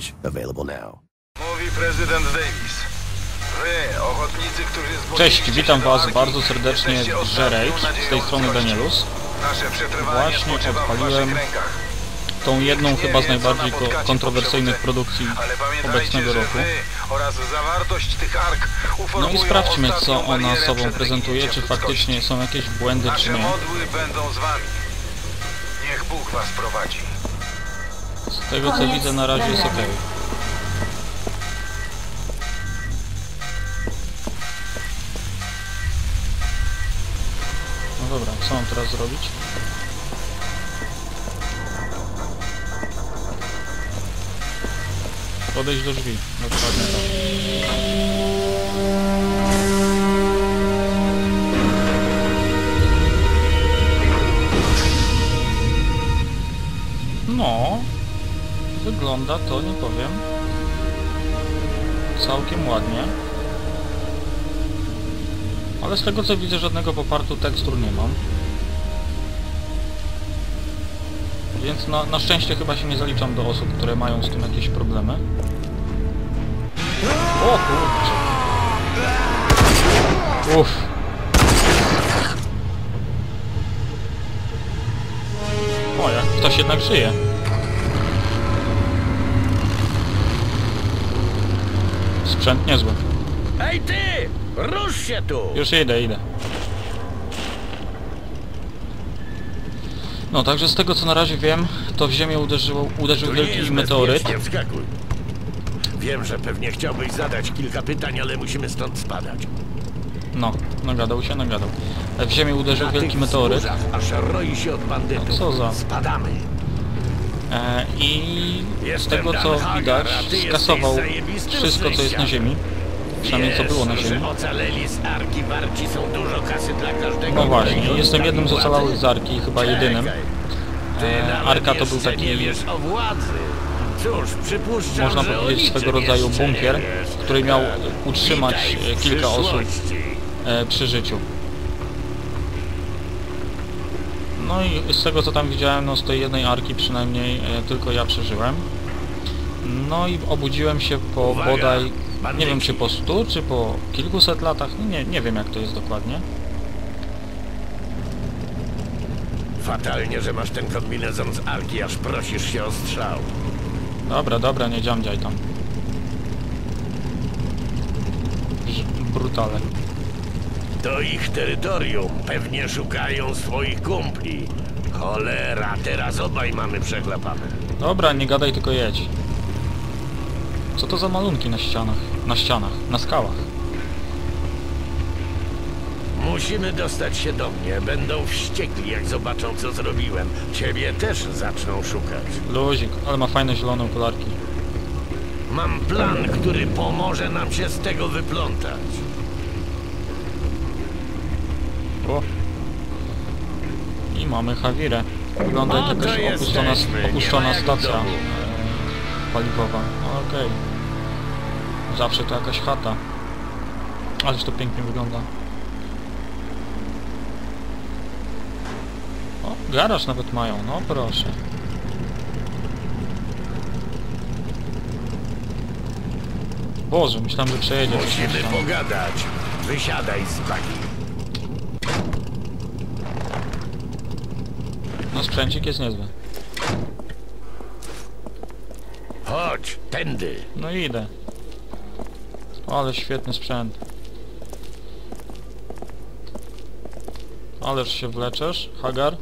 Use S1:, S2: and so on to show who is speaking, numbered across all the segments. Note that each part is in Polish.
S1: package available now.
S2: Mówi prezydent Davis. Wy, ochotnicy, którzy
S3: Cześć, witam was bardzo serdecznie w z tej strony. Danielus. Właśnie odpaliłem. Tą jedną chyba z najbardziej kontrowersyjnych produkcji obecnego roku.
S2: wy oraz zawartość tych ark
S3: No i sprawdźmy co ona sobą prezentuje, czy faktycznie są jakieś błędy, czy nie.
S2: modły będą z wami. Niech Bóg was prowadzi.
S3: Z tego co widzę na razie jest ok. No dobra, co mam teraz zrobić? Podejść do drzwi, dokładnie tak. Wygląda to, nie powiem, całkiem ładnie. Ale z tego co widzę, żadnego popartu tekstur nie mam. Więc na, na szczęście chyba się nie zaliczam do osób, które mają z tym jakieś problemy. O kurczę. Uff. O, jak ktoś jednak żyje. Sprzęt niezły.
S4: Ej ty! Rusz się tu!
S3: Już idę, idę. No, także z tego co na razie wiem, to w ziemię uderzyło, uderzył wielki meteoryt.
S4: wskakuj. Wiem, że pewnie chciałbyś zadać kilka pytań, ale musimy stąd spadać.
S3: No, nagadał się, nagadał. W ziemię uderzył
S4: Na
S3: wielki meteoryt.
S4: wzgórzach Aż roi się od bandytów.
S3: No co za-
S4: Spadamy.
S3: E, I z tego co widać, skasował wszystko co jest na ziemi. Przynajmniej co było na ziemi. No właśnie, jestem jednym z ocalałych z Arki, chyba jedynym. E, Arka to był taki- Można powiedzieć swego rodzaju bunkier, który miał utrzymać e, kilka osób przy życiu. No i z tego co tam widziałem, no z tej jednej arki przynajmniej e, tylko ja przeżyłem. No i obudziłem się po
S4: Uwaga,
S3: bodaj, nie
S4: bandyci.
S3: wiem czy po 100, czy po kilkuset latach, no nie, nie wiem jak to jest dokładnie.
S4: Fatalnie, że masz ten kombinezon z Arki, aż prosisz się o strzał.
S3: Dobra, dobra, nie dziamdziaj tam. Brutale.
S4: To ich terytorium. Pewnie szukają swoich kumpli. Cholera, teraz obaj mamy przechlapane.
S3: Dobra, nie gadaj, tylko jedź. Co to za malunki na ścianach? Na ścianach, na skałach.
S4: Musimy dostać się do mnie. Będą wściekli, jak zobaczą, co zrobiłem. Ciebie też zaczną szukać.
S3: Luzik, ale ma fajne zielone okularki.
S4: Mam plan, który pomoże nam się z tego wyplątać.
S3: I mamy Hawirę. Wygląda jak jakaś opuszczona, opuszczona stacja e, paliwowa. Okej. Zawsze to jakaś chata. Ależ to pięknie wygląda. O, garaż nawet mają, no proszę. Boże, myślałem, że przejedzie.
S4: Musimy pogadać. Wysiadaj z bagi.
S3: No sprzęcik jest niezły.
S4: Chodź, tędy.
S3: No idę. Ale świetny sprzęt. Ależ się wleczesz, Hagar.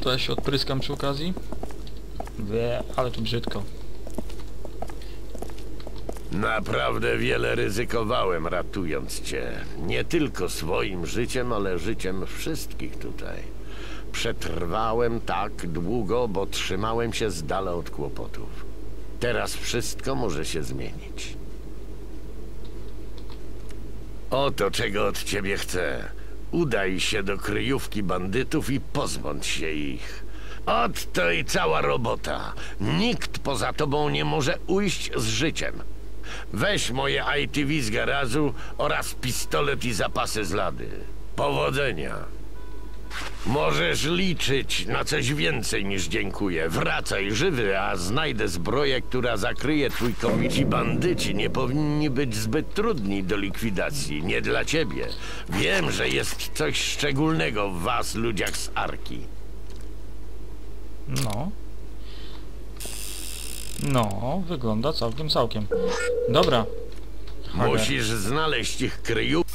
S3: To ja się odpryskam przy okazji. Wie, ale to brzydko.
S4: Naprawdę wiele ryzykowałem ratując cię. Nie tylko swoim życiem, ale życiem wszystkich tutaj. Przetrwałem tak długo, bo trzymałem się z dala od kłopotów. Teraz wszystko może się zmienić. Oto czego od ciebie chcę. Udaj się do kryjówki bandytów i pozbądź się ich. Oto i cała robota. Nikt poza tobą nie może ujść z życiem. Weź moje ITV z garażu oraz pistolet i zapasy z lady. Powodzenia. Możesz liczyć na coś więcej niż dziękuję. Wracaj żywy, a znajdę zbroję, która zakryje twój komit. Ci bandyci nie powinni być zbyt trudni do likwidacji. Nie dla ciebie. Wiem, że jest coś szczególnego w was, ludziach z Arki.
S3: No. No, wygląda całkiem, całkiem. Dobra. Hager.
S4: Musisz znaleźć ich kryjów.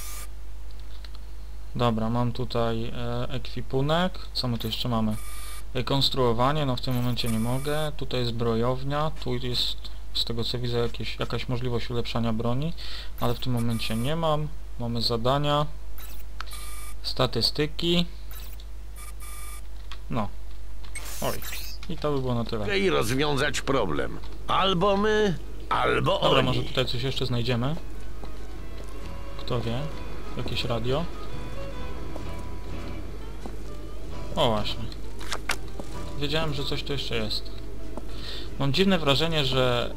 S3: Dobra, mam tutaj e, ekwipunek. Co my tu jeszcze mamy? Rekonstruowanie, no w tym momencie nie mogę. Tutaj jest zbrojownia, tu jest z tego co widzę jakieś, jakaś możliwość ulepszania broni, ale w tym momencie nie mam. Mamy zadania, statystyki. No. Oj. I to by było na tyle.
S4: i rozwiązać problem. Albo my, albo
S3: Dobra,
S4: oni.
S3: może tutaj coś jeszcze znajdziemy. Kto wie? Jakieś radio? O właśnie. Wiedziałem, że coś tu jeszcze jest. Mam dziwne wrażenie, że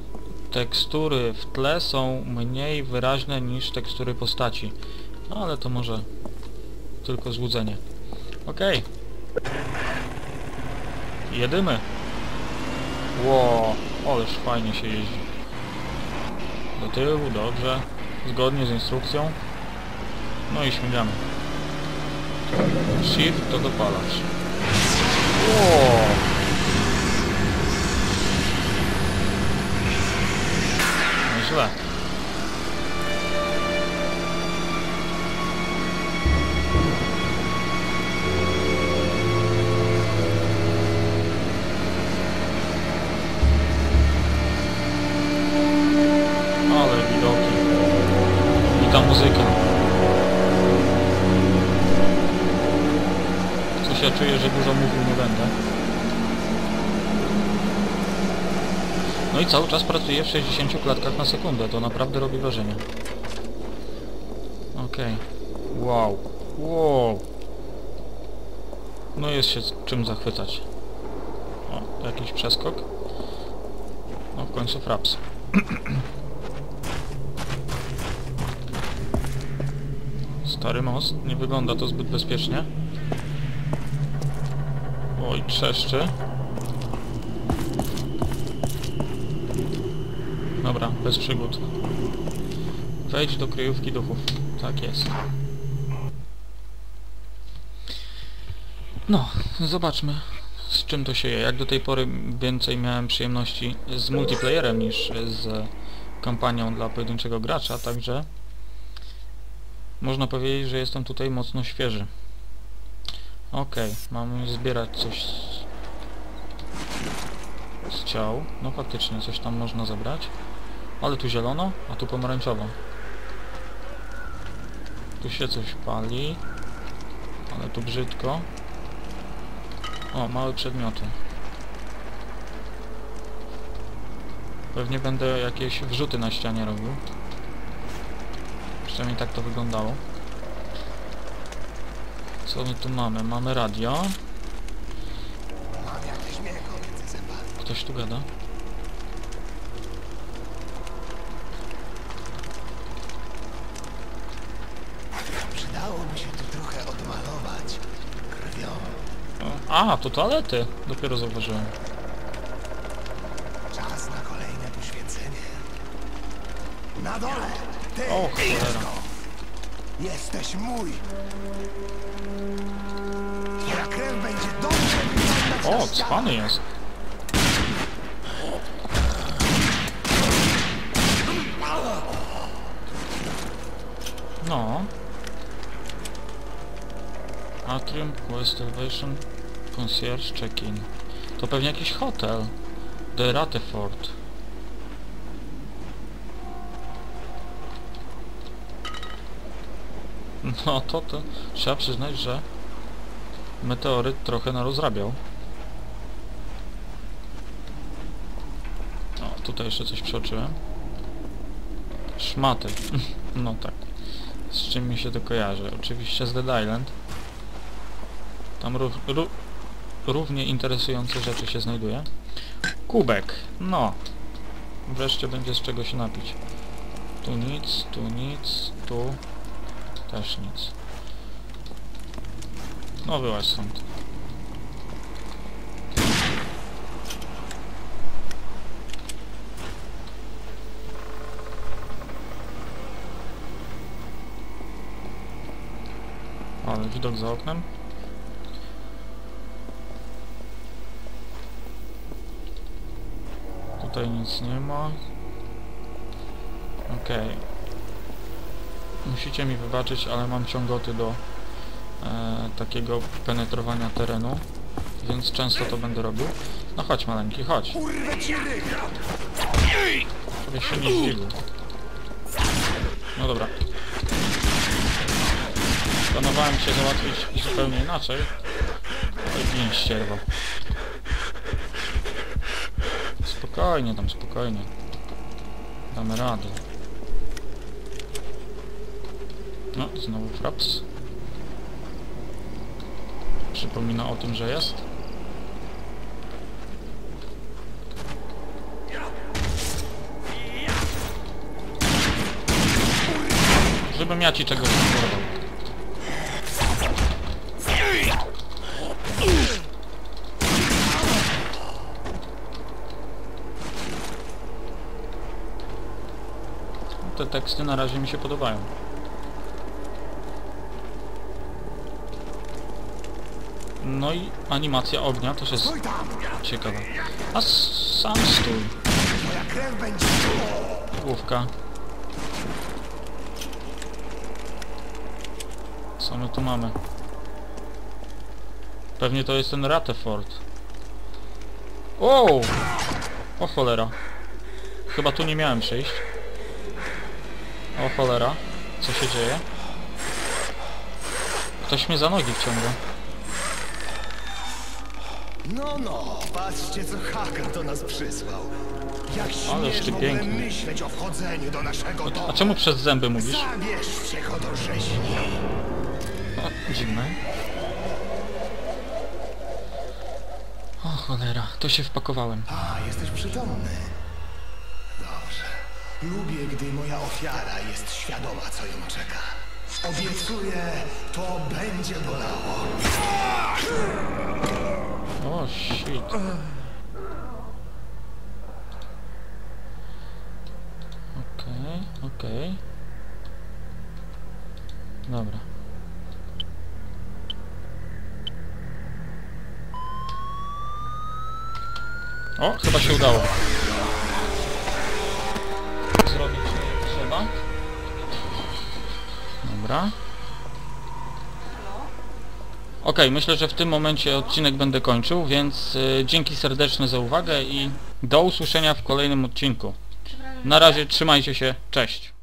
S3: tekstury w tle są mniej wyraźne niż tekstury postaci. No, ale to może tylko złudzenie. Okej. Jedymy. Ło, ależ fajnie się jeździ. Do tyłu, dobrze. Zgodnie z instrukcją. No i śmigamy. Shift to dopalacz. Ło! Nieźle. Ta muzyka. Coś ja czuję, że dużo mówił nie będę. No i cały czas pracuję w 60 klatkach na sekundę. To naprawdę robi wrażenie. Okej. Wow. Wow. No jest się czym zachwycać. O, jakiś przeskok. No w końcu fraps. Stary most, nie wygląda to zbyt bezpiecznie. Oj, trzeszczy. Dobra, bez przygód. Wejdź do kryjówki duchów. Tak jest. No, zobaczmy z czym to się je. Jak do tej pory więcej miałem przyjemności z multiplayerem niż z kampanią dla pojedynczego gracza, także można powiedzieć, że jestem tutaj mocno świeży. Okej, mamy zbierać coś z, z ciał. No faktycznie, coś tam można zebrać. Ale tu zielono, a tu pomarańczowo. Tu się coś pali. Ale tu brzydko. O, małe przedmioty. Pewnie będę jakieś wrzuty na ścianie robił. Przynajmniej tak to wyglądało. Co my tu mamy? Mamy radio. Ktoś tu gada?
S1: Przydałoby się tu trochę odmalować krwią.
S3: A, to toalety! Dopiero zauważyłem.
S1: Czas na kolejne poświęcenie. Na dole! Ty,
S3: O, cholera.
S1: jesteś mój! Twoja krew będzie dobrze wyglądać
S3: O, cwany jest. No. Atrium, Quest Elevation, Concierge Check-in. To pewnie jakiś hotel. The Rateford. No to to trzeba przyznać, że meteoryt trochę narozrabiał. O, tutaj jeszcze coś przeoczyłem. Szmaty. no tak. Z czym mi się to kojarzy? Oczywiście z Dead Island. Tam ró ró równie interesujące rzeczy się znajduje. Kubek. No. Wreszcie będzie z czego się napić. Tu nic, tu nic, tu też nic. No wyłaź stąd. Ale widok za oknem. Tutaj nic nie ma. Okej. Okay. Musicie mi wybaczyć, ale mam ciągoty do e, takiego penetrowania terenu, więc często to będę robił. No chodź maleńki, chodź. Żebyś się nie zdziwił. No dobra. Planowałem się załatwić zupełnie inaczej. Ale gin ścierwa. Spokojnie tam, spokojnie. Damy radę. No, znowu fraps. Przypomina o tym, że jest. Żebym ja ci czegoś nie porwał. Te teksty na razie mi się podobają. No i animacja ognia też jest ciekawa. A sam stój. Główka. Co my tu mamy? Pewnie to jest ten Rateford. O! O cholera. Chyba tu nie miałem przyjść. O cholera. Co się dzieje? Ktoś mnie za nogi wciąga.
S1: No, no, patrzcie co Hakan do nas przysłał. Jak
S3: Ależ
S1: śmiesz
S3: ty
S1: w ogóle
S3: piękny.
S1: myśleć o wchodzeniu do naszego
S3: A
S1: domu.
S3: czemu przez zęby mówisz?
S1: Zabierzcie go do rzeźni.
S3: O, dziwne. O cholera, to się wpakowałem.
S1: A, jesteś przytomny. Dobrze. Lubię, gdy moja ofiara jest świadoma, co ją czeka. Obiecuję, to będzie bolało.
S3: O, shit. Okej, okej. Dobra. O, chyba się udało. Zrobić trzeba. Dobra. Okej, myślę, że w tym momencie odcinek będę kończył, więc y, dzięki serdeczne za uwagę i do usłyszenia w kolejnym odcinku. Na razie trzymajcie się, cześć.